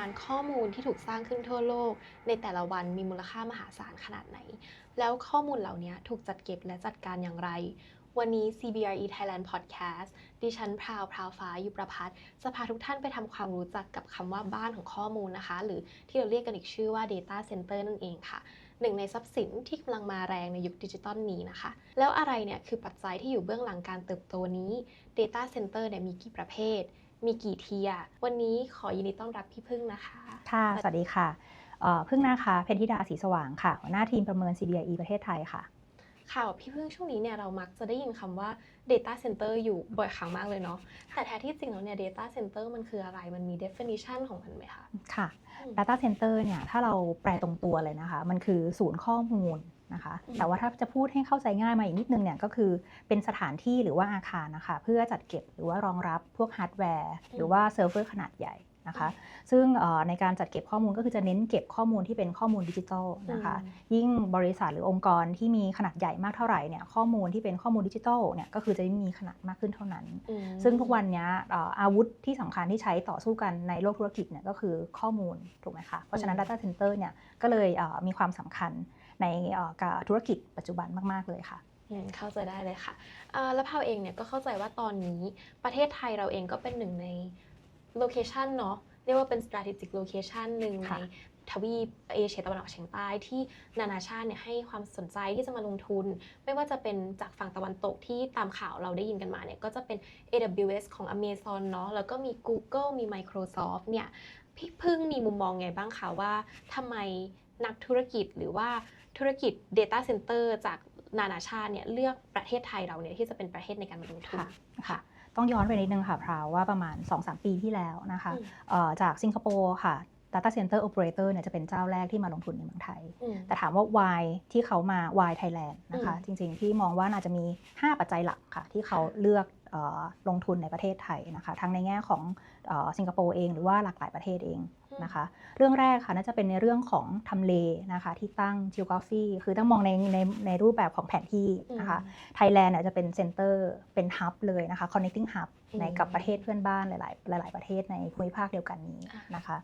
าณข้อมูลที่ถูกสร้างขึ้นทั่วโลก ในแต่ละวันมีมูลค่ามหาศาลขนาดไหน แล้วข้อมูลเหล่านี้ถูกจัดเก็บและจัดการอย่างไร วันนี้ CBRE Thailand Podcast ดิฉันพราวพราวฟ้ายุประพัฒน์จะพาทุกท่านไปทำความรู้จักกับคำว่าบ้านของข้อมูลนะคะ หรือที่เราเรียกกันอีกชื่อว่า Data Center นั่นเองค่ะหนึ่งในทรัพย์สินที่กำลังมาแรงในยุคดิจิตอลนี้นะคะ แล้วอะไรเนี่ยคือปัจจัยที่อยู่เบื้องหลังการเติบโตนี้ Data Center เนี่ยมีกี่ประเภท มีกี่เทียร์วันนี้ขอยินดีต้อนรับพี่พึ่งนะคะ ค่ะ สวัสดีค่ะเอ่อพึ่งนะคะ เพนธิดาศรีสว่างค่ะ หัวหน้าทีมประเมิน CBRE ประเทศไทยค่ะข่าวพี่พึ่งช่วงนี้เนี่ยเรามักจะได้ยินคำว่า Data Center อยู่บ่อยครั้งมากเลยเนาะ แต่แท้ที่จริงแล้วเนี่ย Data Center มันคืออะไร มันมี definition ของมันไหมคะ ค่ะอืม Data Center เนี่ย ถ้าเราแปลตรงตัวเลยนะคะ มันคือศูนย์ข้อมูล นะคะอืมแต่ว่าถ้าจะพูดให้เข้าใจง่ายมาอีกนิดนึงเนี่ยก็คือเป็นสถานที่หรือว่าอาคารนะคะ เพื่อจัดเก็บหรือว่ารองรับพวกฮาร์ดแวร์ หรือว่าเซิร์ฟเวอร์ขนาดใหญ่นะคะ ซึ่งเอ่อในการจัดเก็บข้อมูลก็คือจะเน้นเก็บข้อมูลที่เป็นข้อมูลดิจิทัลนะคะ ยิ่งบริษัทหรือองค์กรที่มีขนาดใหญ่มากเท่าไหร่เนี่ยข้อมูลที่เป็นข้อมูลดิจิทัลเนี่ยก็คือจะมีขนาดมากขึ้นเท่านั้นอืมซึ่งทุกวันเนี้ยเอ่ออาวุธที่สำคัญที่ใช้ต่อสู้กันในโลกธุรกิจเนี่ยก็คือข้อมูลถูกไหมคะ เพราะฉะนั้น Data Center เนี่ยก็เลยเอ่อมีความสำคัญ ในเอ่อกับธุรกิจปัจจุบันมาก ๆ เลยค่ะอืมเข้าใจได้เลยค่ะอ่าแล้วพาวเองเนี่ยก็เข้าใจว่าตอนนี้ประเทศไทยเราเองก็เป็นหนึ่งในโลเคชันเนาะเรียกว่าเป็น strategic location หนึ่งในค่ะทวีปเอเชียตะวันออกเฉียงใต้ที่นานาชาติเนี่ยให้ความสนใจที่จะมาลงทุน ไม่ว่าจะเป็นจากฝั่งตะวันตกที่ตามข่าวเราได้ยินกันมาเนี่ยก็จะเป็น AWS ของ Amazon เนาะแล้วก็มี Google มี Microsoft เนี่ยพี่พึ่งมีมุมมองไงบ้างคะว่าทำไม นักธุรกิจหรือว่าธุรกิจ Data Center จากนานาชาติเนี่ยเลือกประเทศไทยเราเนี่ยที่จะเป็นประเทศในการมาลงทุนค่ะค่ะต้องย้อนไปนิดนึงค่ะพราวว่าประมาณ 2-3 ปีที่แล้วนะคะอืมเอ่อจากสิงคโปร์ค่ะ Data Center Operator เนี่ยจะเป็นเจ้าแรกที่มาลงทุนในเมืองไทยอืมแต่ถามว่า why ที่เขามา why Thailand นะคะอืมจริงๆ ที่มองว่าน่าจะมี 5 ปัจจัยหลักค่ะ ที่เขาเลือกเออ ลงทุนในประเทศไทยนะคะทั้งในแง่ของเออสิงคโปร์เองหรือว่าหลากหลายประเทศเองนะคะเรื่องแรกค่ะน่าจะเป็นในเรื่องของทำเลนะคะที่ตั้ง geography คือต้องมองในในในรูปแบบของแผนที่นะคะไทยแลนด์เนี่ยจะเป็นเซ็นเตอร์เป็นฮับเลยนะคะ connecting hub อืมในกับประเทศเพื่อนบ้านหลาย ๆ หลาย ๆ ประเทศในภูมิภาคเดียวกันนี้อะนะคะ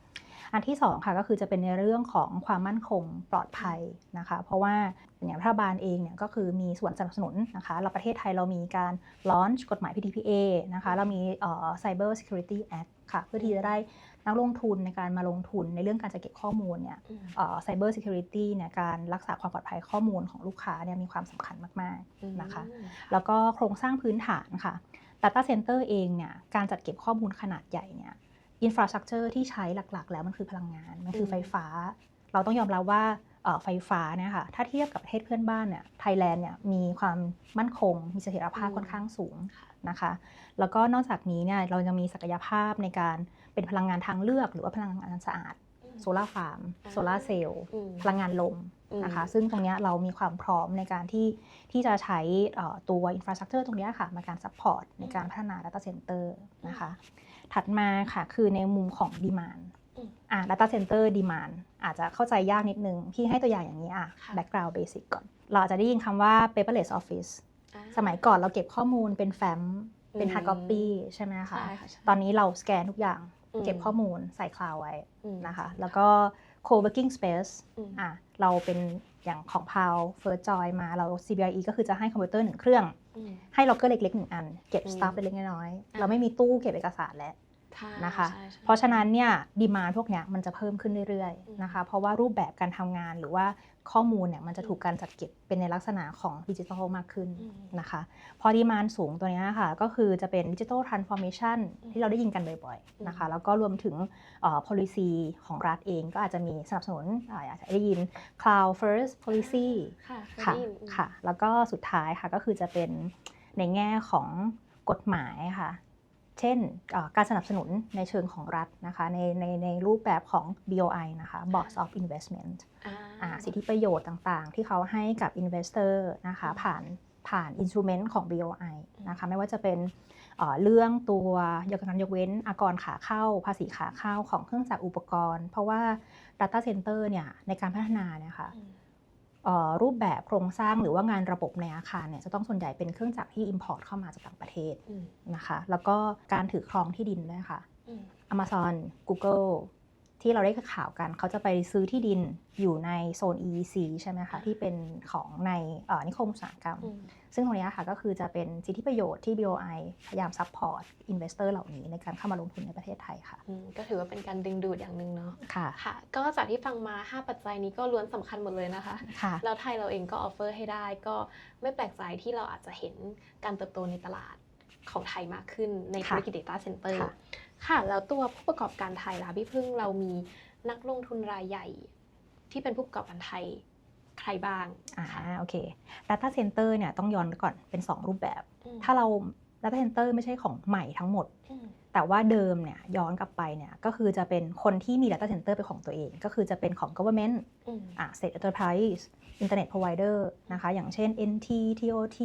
อันที่สองค่ะก็คือจะเป็นในเรื่องของความมั่นคงปลอดภัยนะคะ เพราะว่าอย่างรัฐบาลเองเนี่ยก็คือมีส่วนสนับสนุนนะคะเราประเทศไทยเรามีการ launch กฎหมาย PDPA นะคะ เรามีเอ่อ Cyber Security Act ค่ะ เพื่อที่จะได้นักลงทุนในการมาลงทุนในเรื่องการจัดเก็บข้อมูลเนี่ยอืมเอ่อ Cyber Security เนี่ยการรักษาความปลอดภัยข้อมูลของลูกค้าเนี่ยมีความสำคัญมากอืมๆนะคะ แล้วก็โครงสร้างพื้นฐานค่ะ Data Center เองเนี่ยการจัดเก็บข้อมูลขนาดใหญ่เนี่ย อินฟราสตรักเจอร์ที่ใช้หลักๆ แล้วมันคือพลังงาน มันคือไฟฟ้า เราต้องยอมรับว่าเอ่อไฟฟ้าเนี่ยค่ะถ้าเทียบกับประเทศเพื่อนบ้านเนี่ยไทยแลนด์เนี่ยมีความมั่นคง มีเสถียรภาพอืมค่อนข้างสูงค่ะนะคะ แล้วก็นอกจากนี้เนี่ยเรายังมีศักยภาพในการเป็นพลังงานทางเลือกหรือว่าพลังงานสะอาดโซลาร์ฟาร์มอ่าโซลาร์เซลล์อืมพลังงานลมอืมนะคะ ซึ่งตรงเนี้ยเรามีความพร้อมในการที่ที่จะใช้เอ่อตัวอินฟราสตรักเจอร์ตรงเนี้ยค่ะ มาการซัพพอร์ตในการพัฒนา Data Center นะคะ ถัดมาค่ะคือในมุมของ Demand อืมอะ Data Center Demand อาจจะเข้าใจยากนิดนึง พี่ให้ตัวอย่างอย่างนี้อะค่ะ Background Basic ก่อน เราอาจจะได้ยินคำว่า Paperless Office อ่าสมัยก่อนเราเก็บข้อมูลเป็นแฟ้มเป็นอืม Hard Copy ใช่ไหมคะใช่ค่ะใช่ตอนนี้เราสแกนทุกอย่างอืมเก็บข้อมูลใส่คลาวไว้อืมนะคะ แล้วก็ co-working space อืมอะเราเป็นอย่างของ p a l First Joy มาเรา CBRE ก็คือจะให้คอมพิวเตอร์หนึ่งเครื่องอืม ให้ล็อกเกอร์เล็กๆหนึ่งอัน เก็บอืมสตาฟเล็กๆน้อยๆอะเราไม่มีตู้เก็บเอกสารแล้วค่ะ นะคะใช่ใช่เพราะฉะนั้นเนี่ยดีมานพวกเนี้ยมันจะเพิ่มขึ้นเรื่อยอืมๆนะคะ เพราะว่ารูปแบบการทำงานหรือว่าข้อมูลเนี่ยมันจะถูกการจัดเก็บเป็นในลักษณะของดิจิทัลมากขึ้นอืมนะคะ พอดีมานสูงตัวเนี้ยค่ะ ก็คือจะเป็นดิจิทัลทรานส์ฟอร์เมชันอืมที่เราได้ยินกันบ่อยๆนะคะ แล้วก็รวมถึงเอ่อ policy ของรัฐเองก็อาจจะมีสนับสนุนอ่าอาจจะได้ยิน cloud first policy ค่ะเคยค่ะได้ยินอืมค่ะ แล้วก็สุดท้ายค่ะก็คือจะเป็นในแง่ของกฎหมายค่ะ เช่นเอ่อการสนับสนุนในเชิงของรัฐนะคะในในในรูปแบบของ BOI นะคะ Board of Investment อ่าอ่าสิทธิประโยชน์ต่างๆ ที่เขาให้กับ Investor นะคะอืมผ่านผ่าน Instrument ของ BOI อืมนะคะไม่ว่าจะเป็นเอ่อเรื่องตัวยกการยกเว้นอากรขาเข้า ภาษีขาเข้าของเครื่องจักรอุปกรณ์ เพราะว่า Data Center เนี่ยในการพัฒนาเนี่ยค่ะอืมเอ่อ รูปแบบโครงสร้างหรือว่างานระบบในอาคารเนี่ยจะต้องส่วนใหญ่เป็นเครื่องจักรที่ Import เข้ามาจากต่างประเทศอืมนะคะ แล้วก็การถือครองที่ดินด้วยค่ะอืม Amazon Google ที่เราได้ข่าวกันเขาจะไปซื้อที่ดินอยู่ในโซน EEC ใช่ไหมคะที่เป็นของในเอ่อนิคมอุตสาหกรรมอืมซึ่งตรงเนี้ยค่ะก็คือจะเป็นสิทธิประโยชน์ที่ BOI พยายามซัพพอร์ตอินเวสเตอร์เหล่านี้ในการเข้ามาลงทุนในประเทศไทยค่ะอืมก็ถือว่าเป็นการดึงดูดอย่างหนึ่งเนาะค่ะค่ะ ก็จากที่ฟังมา 5 ปัจจัยนี้ก็ล้วนสำคัญหมดเลยนะคะค่ะแล้วไทยเราเองก็ออฟเฟอร์ให้ได้ก็ไม่แปลกใจที่เราอาจจะเห็นการเติบโตในตลาด ของไทยมากขึ้นในธุรกิจ Data Center ค่ะค่ะ แล้วตัวผู้ประกอบการไทยล่ะพี่พึ่งเรามีนักลงทุนรายใหญ่ ที่เป็นผู้ประกอบการไทยใครบ้าง อ่าค่ะโอเค Data Center เนี่ยต้องย้อนก่อนเป็น 2 รูปแบบอืมถ้าเรา Data Center ไม่ใช่ของใหม่ทั้งหมดอืมแต่ว่าเดิมเนี่ยย้อนกลับไปเนี่ยก็คือจะเป็นคนที่มี Data Center เป็นของตัวเอง ก็คือจะเป็นของ government อืมอ่า state enterprise internet provider นะคะ อย่างเช่น NT TOT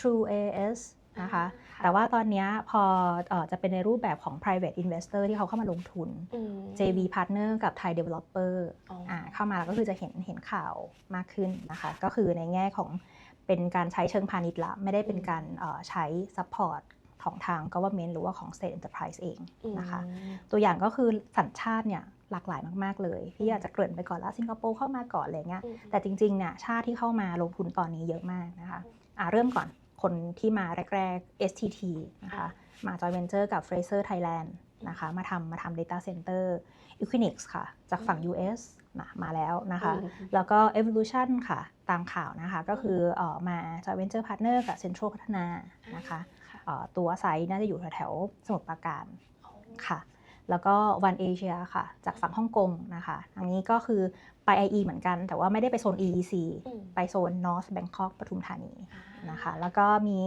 True AS นะคะอ่าแต่ว่าตอนเนี้ยพอเอ่อจะเป็นในรูปแบบของ private investor ที่เขาเข้ามาลงทุนอืม JV partner กับ Thai developer อ๋ออ่าเข้ามาแล้วก็คือจะเห็นเห็นข่าวมากขึ้นนะคะ ก็คือในแง่ของเป็นการใช้เชิงพาณิชย์ละ ไม่ได้เป็นการเอ่อใช้ support ของทาง government หรือว่าของ state enterprise เองนะคะอืมตัวอย่างก็คือสัญชาติเนี่ยหลากหลายมาก ๆ เลยที่อาจจะเกริ่นไปก่อนแล้วสิงคโปร์เข้ามาก่อนอะไรเงี้ยอืมแต่จริงๆเนี่ยชาติที่เข้ามาลงทุนตอนนี้เยอะมากนะคะอ่าเริ่มก่อน คนที่มาแรกๆ STT นะคะมา joint venture กับ Fraser Thailand นะคะมาทำมาทำ data center Equinix ค่ะ จากฝั่ง US นะมาแล้วนะคะอืมแล้วก็ Evolution ค่ะ ตามข่าวนะคะ ก็คือเออมา joint venture partner กับ Central พัฒนานะคะค่ะเอ่อตัวไซต์น่าจะอยู่แถวๆสมุทรปราการอ๋อค่ะ แล้วก็ One Asia ค่ะ จากฝั่งฮ่องกงนะคะ อันนี้ก็คือ ไป IE เหมือนกัน แต่ว่าไม่ได้ไปโซน EEC อืมไปโซน North Bangkok ปทุมธานีอ่านะคะ แล้วก็มี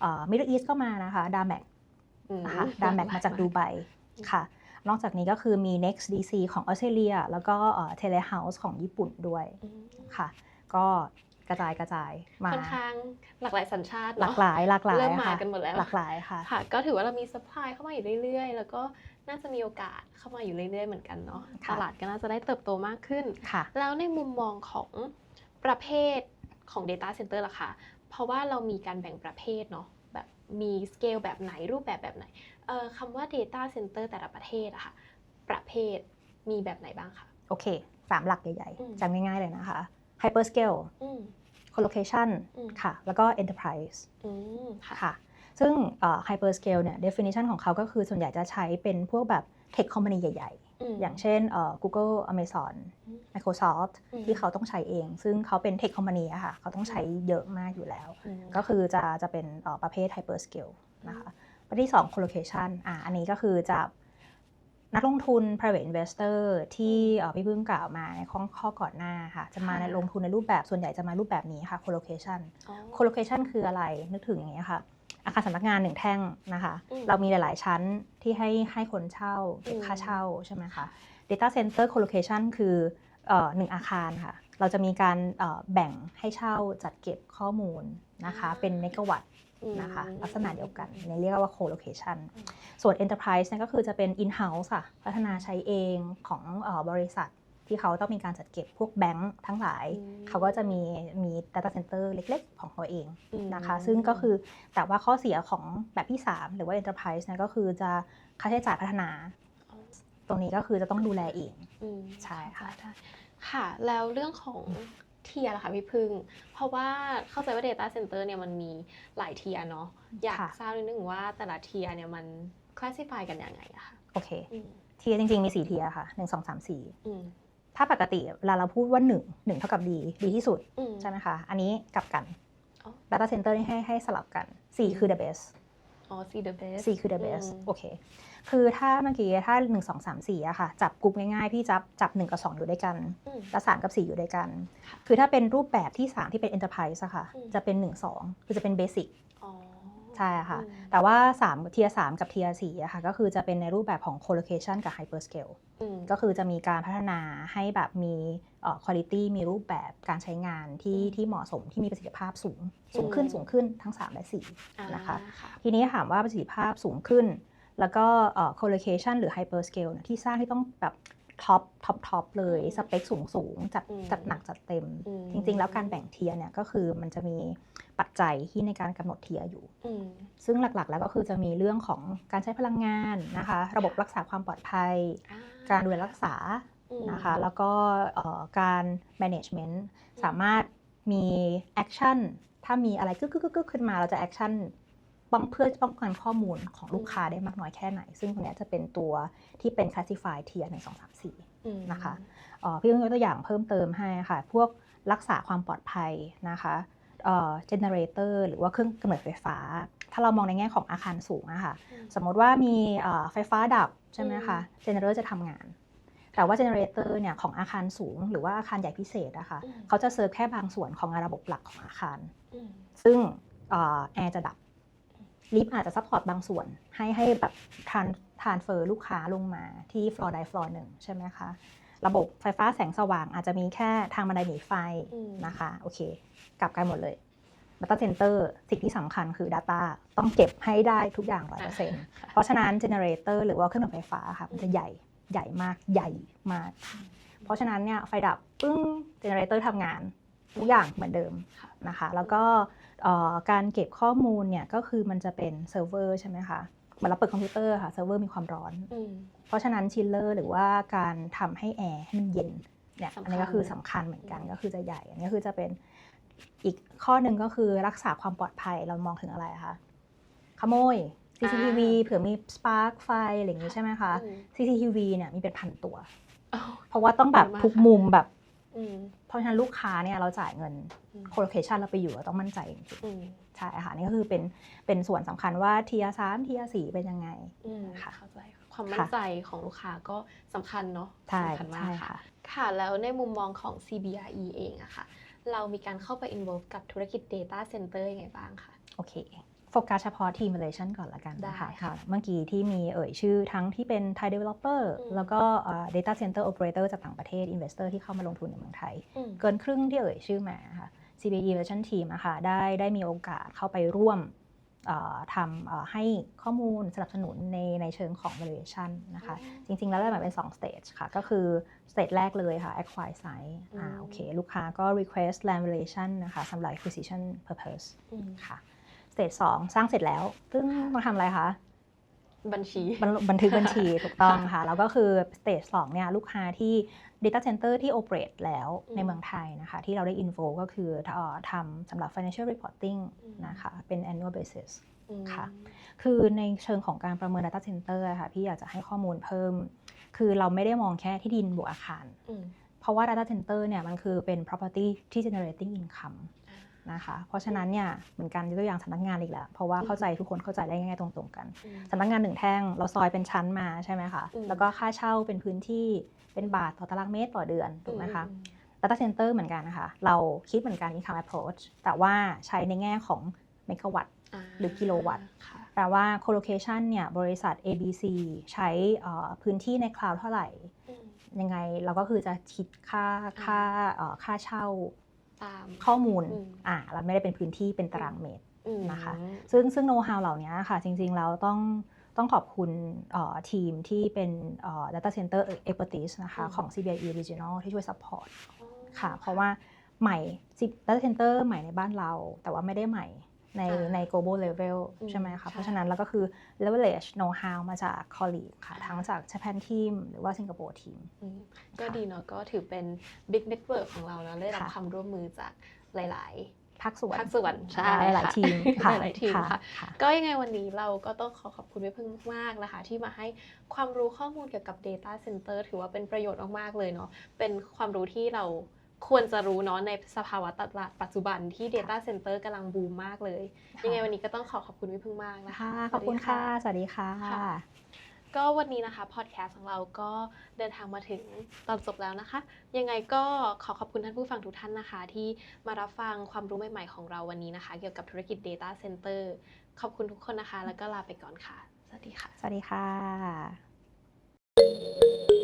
เอ่อ Middle East ก็มานะคะ d a m a c อืมนะคะ d a m a c มาจากดูไบค่ะ นอกจากนี้ก็คือมี Next DC ของออสเตรเลีย แล้วก็เอ่อ Telehouse ของญี่ปุ่นด้วยอืมค่ะ ก็ กระจายกระจายมาค่อนข้างหลากหลายสัญชาติหลากหลายหลากหลายเริ่มมาค่ะกันหมดแล้วหลากหลายค่ะค่ะ ก็ถือว่าเรามีสปายเข้ามาอยู่เรื่อยๆ แล้วก็น่าจะมีโอกาสเข้ามาอยู่เรื่อยๆเหมือนกันเนาะค่ะตลาดก็น่าจะได้เติบโตมากขึ้นค่ะ แล้วในมุมมองของประเภทของ Data Center ล่ะคะเพราะว่าเรามีการแบ่งประเภทเนาะแบบมีสเกลแบบไหนรูปแบบแบบไหนเอ่อคำว่า Data Center แต่ละประเทศอะค่ะประเภทมีแบบไหนบ้างคะโอเคสามหลักใหญ่อืมๆจำง่ายๆเลยนะคะ Hyperscale อืม Colocation อืมค่ะ แล้วก็ Enterprise อืมค่ะค่ะ ซึ่งเอ่อ Hyperscale เนี่ย definition ของเขาก็คือส่วนใหญ่จะใช้เป็นพวกแบบ Tech Company ใหญ่มๆอย่างเช่นเอ่อ Google Amazon อืม Microsoft อืมที่เขาต้องใช้เอง ซึ่งเขาเป็น Tech Company อะค่ะ เขาต้องใช้เยอะมากอยู่แล้วอืมก็คือจะจะเป็นเอ่อประเภท hyperscale นะคะประเภทที่ 2 colocation อะอันนี้ก็คือจะ นักลงทุน private investor ที่เอ่อพี่พึ่งกล่าวมาในข้อข้อก่อนหน้าค่ะ จะมาในลงทุนในรูปแบบส่วนใหญ่จะมารูปแบบนี้ค่ะ colocation อ๋อ colocation คืออะไรนึกถึงอย่างนี้ยค่ะ อาคารสำนักงานหนึ่งแท่งนะคะอืมเรามีหลาย ๆ ชั้นที่ให้ให้คนเช่าเก็บอืมค่าเช่าใช่ไหมคะ data center colocation คือเอ่อหนึ่งอาคารค่ะ เราจะมีการเอ่อแบ่งให้เช่าจัดเก็บข้อมูลนะคะ เป็นเมกะวัตต์อืม นะคะลักษณะเดียวกันในเรียกว่า co-location อืมส่วน enterprise เนี่ยก็คือจะเป็น in-house ค่ะพัฒนาใช้เองของเออบริษัทที่เขาต้องมีการจัดเก็บพวกแบงค์ทั้งหลายอืมเขาก็จะมีมี data center เล็กๆ ของเขาเองอืมนะคะ ซึ่งก็คือแต่ว่าข้อเสียของแบบที่ 3 หรือว่า enterprise เนี่ยก็คือจะค่าใช้จ่ายพัฒนาอ๋อตรงนี้ก็คือจะต้องดูแลเองอืมใช่ค่ะได้ค่ะ แล้วเรื่องของ เทียร์ล่ะคะพี่พึ่ง เพราะว่าเข้าใจว่า Data Center เนี่ยมันมีหลายเทียร์เนาะอยากค่ะทราบนิดนึงว่าแต่ละเทียร์เนี่ยมันคลาสสิฟายกันยังไงอะคะโอเคอืมเทียร์จริงๆ มี4เทียร์ค่ะ1 2 3 4อืมถ้าปกติเวลาเราพูดว่า1 1เท่ากับดีดีที่สุดอืมใช่ไหมคะ อันนี้กลับกันอ๋อ Data Center นี่ให้ให้สลับกัน4คือ the best อ๋อ see the best 4คือ the best อืมโอเค คือถ้าเมื่อกี้ถ้า1 2 3 4อะค่ะ จับกลุ่มง่ายๆ พี่จับจับ1กับ2อยู่ด้วยกันอืม แล้ว3กับ4อยู่ด้วยกันค่ะคือถ้าเป็นรูปแบบที่3ที่เป็น enterprise อะค่ะ อืม จะเป็น1 2คือจะเป็น basic อ๋อใช่ค่ะ อืมแต่ว่า3เทียร์3กับเทียร์4อะค่ะก็คือจะเป็นในรูปแบบของ colocation กับ hyperscale อืม ก็คือจะมีการพัฒนาให้แบบมี เอ่อ quality มีรูปแบบการใช้งานที่อืมที่เหมาะสมที่มีประสิทธิภาพสูง สูงขึ้นอืมสูงขึ้นทั้ง 3 และอ่า4นะคะค่ะทีนี้ถามว่าประสิทธิภาพสูงขึ้น แล้วก็เอ่อ colocation หรือ hyperscale เนี่ยที่สร้างที่ต้องแบบท็อปท็อปท็อปเลยอืมสเปคสูงสูงๆจัดอืมจัดหนักจัดเต็มอืมจริง ๆ แล้วการแบ่งเทียร์เนี่ยก็คือมันจะมีปัจจัยที่ในการกำหนดเทียร์อยู่อืมซึ่งหลักๆ แล้วก็คือจะมีเรื่องของการใช้พลังงานนะคะ ระบบรักษาความปลอดภัยอ่การดูแลรักษาอืม นะคะแล้วก็เอ่อการ management สามารถมี action ถ้ามีอะไรกึกกึกกึกกึกขึ้นมาเราจะ action ป้องเพื่อป้องกันข้อมูลของลูกค้าได้มากน้อยแค่ไหน ซึ่งตรงเนี้ยจะเป็นตัวที่เป็น classify tier 1 2 3 4อืมนะคะเอ่อพี่ต้องยกตัวอย่างเพิ่มเติมให้ค่ะ พวกรักษาความปลอดภัยนะคะเอ่อ generator หรือว่าเครื่องกำเนิดไฟฟ้า ถ้าเรามองในแง่ของอาคารสูงอะค่ะอืมสมมติว่ามีเอ่อไฟฟ้าดับใช่ไหมคะ generator จะทำงาน แต่ว่า generator เนี่ยของอาคารสูง หรือว่าอาคารใหญ่พิเศษอะค่ะอืมเขาจะเซิร์ฟแค่บางส่วนของระบบหลักของอาคารอืมซึ่งแอร์จะดับลิฟต์อาจจะซัพพอร์ตบางส่วน ให้ให้แบบทานทานเฟอร์ลูกค้าลงมาที่ฟลอร์ใดฟลอร์หนึ่งใช่ไหมคะระบบไฟฟ้าแสงสว่างอาจจะมีแค่ทางบันไดหนีไฟอืมนะคะโอเคกลับกันหมดเลย Data Center สิ่งที่สำคัญคือ Data ต้องเก็บให้ได้ทุกอย่าง 100%เพราะฉะนั้น Generator หรือว่าเครื่องดื่มไฟฟ้าค่ะมันจะใหญ่ ใหญ่มากใหญ่มาก เพราะฉะนั้นเนี่ยไฟดับปึ้ง Generator ทำงานทุกอย่างเหมือนเดิมค่ะนะคะ แล้วก็เอ่อการเก็บข้อมูลเนี่ยก็คือมันจะเป็นเซิร์ฟเวอร์ใช่ไหมคะเหมือนเราเปิดคอมพิวเตอร์ค่ะเซิร์ฟเวอร์มีความร้อนอืมเพราะฉะนั้นชิลเลอร์หรือว่าการทำให้แอร์ให้มันเย็นเนี่ยสำคัญอันนี้ก็คือสำคัญเหมือนกันก็คือจะใหญ่ อันนี้ก็คือจะเป็นอีกข้อหนึ่งก็คือรักษาความปลอดภัยเรามองถึงอะไรคะขโมย CCTV เผื่อมี spark ไฟอะไรอย่างนี้ใช่ไหมคะอืม CCTV เนี่ยมีเป็นพันตัวอ้าวเพราะว่าต้องแบบดีมากทุกค่ะมุมแบบอืมเพราะฉะนั้นลูกค้าเนี่ยเราจ่ายเงินอืมโคโลเคชันเราไปอยู่เราต้องมั่นใจจริงอืมๆใช่ค่ะนี่ก็คือเป็นเป็นส่วนสำคัญว่าเทียสามเทียสี่เป็นยังไงอืมค่ะเข้าใจค่ะความมั่นใจของลูกค้าก็สำคัญเนาะใช่สำคัญมากใช่ค่ะค่ะ ค่ะ แล้วในมุมมองของ CBRE เองอะค่ะ เรามีการเข้าไป involve กับธุรกิจ data center ยังไงบ้างคะโอเค โฟกัสเฉพาะทีม relation ก่อนละกันนะได้คะค่ะค่ะเมื่อกี้ที่มีเอ่ยชื่อทั้งที่เป็น Thai developer อืมแล้วก็เอ่อ data center operator จากต่างประเทศ investor ที่เข้ามาลงทุนในเมืองไทยอืมเกินครึ่งที่เอ่ยชื่อมาค่ะ CBE Relation Team อะค่ะได้ได้มีโอกาสเข้าไปร่วมเอ่อทำเอ่อให้ข้อมูลสนับสนุนในในเชิงของ valuation นะคะ จริง ๆ แล้วแบ่งเป็น 2 stage ค่ะ ก็คือ stage แรกเลยค่ะ acquire site อ่าอืมโอเค ลูกค้าก็ request land valuation นะคะสำหรับ acquisition purpose อืมค่ะ stage 2สร้างเสร็จแล้ว ซึ่งมาทำอะไรคะ บัญชี บันบันทึกบัญชีถูกต้องค่ะ แล้วก็คือ stage 2เนี่ยลูกค้าที่ data center ที่ operate แล้วอืมในเมืองไทยนะคะ ที่เราได้ info ก็คือเอ่อทำสำหรับ financial reporting อืมนะคะเป็น annual basis อืมค่ะ คือในเชิงของการประเมิน data center อะค่ะพี่อยากจะให้ข้อมูลเพิ่ม คือเราไม่ได้มองแค่ที่ดินบวกอาคารอืมเพราะว่า data center เนี่ยมันคือเป็น property ที่ generating income นะคะ เพราะฉะนั้นเนี่ยเหมือนกันยกตัวอย่างสำนักงานอีกแล้วเพราะว่าเข้าใจทุกคนเข้าใจได้ง่ายๆตรงๆกันอืมสำนักงานหนึ่งแท่งเราซอยเป็นชั้นมาใช่ไหมคะอืมแล้วก็ค่าเช่าเป็นพื้นที่เป็นบาทต่อตารางเมตรต่อเดือนถูกไหมคะอื data center เหมือนกันนะคะ เราคิดเหมือนกัน income approach แต่ว่าใช้ในแง่ของเมกะวัตต์าหรือกิโลวัตต์ค่ะแปลว่า co-location เนี่ยบริษัท ABC ใช้เอ่อพื้นที่ในคลาวด์เท่าไหร่อืมยังไงเราก็คือจะคิดค่าค่าเอ่อค่าเช่า ตามข้อมูลอืมอ่าเราไม่ได้เป็นพื้นที่เป็นตารางเมตรอืมนะคะ ซึ่งซึ่งโน้ตฮาวเหล่านี้ค่ะ จริงๆเราต้องต้องขอบคุณเอ่อทีมที่เป็นเอ่อ data center expertise นะคะอืมของ CBIE Regional ที่ช่วย support อ๋อค่ะ เพราะว่าใหม่ data center ใหม่ในบ้านเรา แต่ว่าไม่ได้ใหม่ ในอ่าใน global level อืมใช่ไหมคะใช่เพราะฉะนั้นเราก็คือ leverage know how มาจาก colleague ค่ะอ่าทั้งจาก Japan team หรือว่า Singapore team อืมก็ดีเนาะก็ถือเป็น Big Network ของเรานะได้รับค่ะความร่วมมือจากหลายภาคส่วนภาคส่วนใช่หลายค่ะๆทีมค่ะหลายๆทีมค่ะค่ะๆก็ยังไงวันนี้เราก็ต้องขอขอบคุณพี่พึ่งมากๆนะคะ ที่มาให้ความรู้ข้อมูลเกี่ยวกับ Data Center ถือว่าเป็นประโยชน์มากๆเลยเนาะเป็นความรู้ที่เรา ควรจะรู้เนาะในสภาวะตลาดปัจจุบันที่ Data Center กำลังบูมมากเลยยังไงวันนี้ก็ต้องขอขอบคุณพี่พึ่งมากนะคะ ค่ะขอบคุณค่ะ สวัสดีค่ะ ค่ะ ก็วันนี้นะคะพอดแคสต์ของเราก็เดินทางมาถึงตอนจบแล้วนะคะ ยังไงก็ขอขอบคุณท่านผู้ฟังทุกท่านนะคะ ที่มารับฟังความรู้ใหม่ๆของเราวันนี้นะคะ เกี่ยวกับธุรกิจ Data Center ขอบคุณทุกคนนะคะ แล้วก็ลาไปก่อนค่ะ สวัสดีค่ะ สวัสดีค่ะ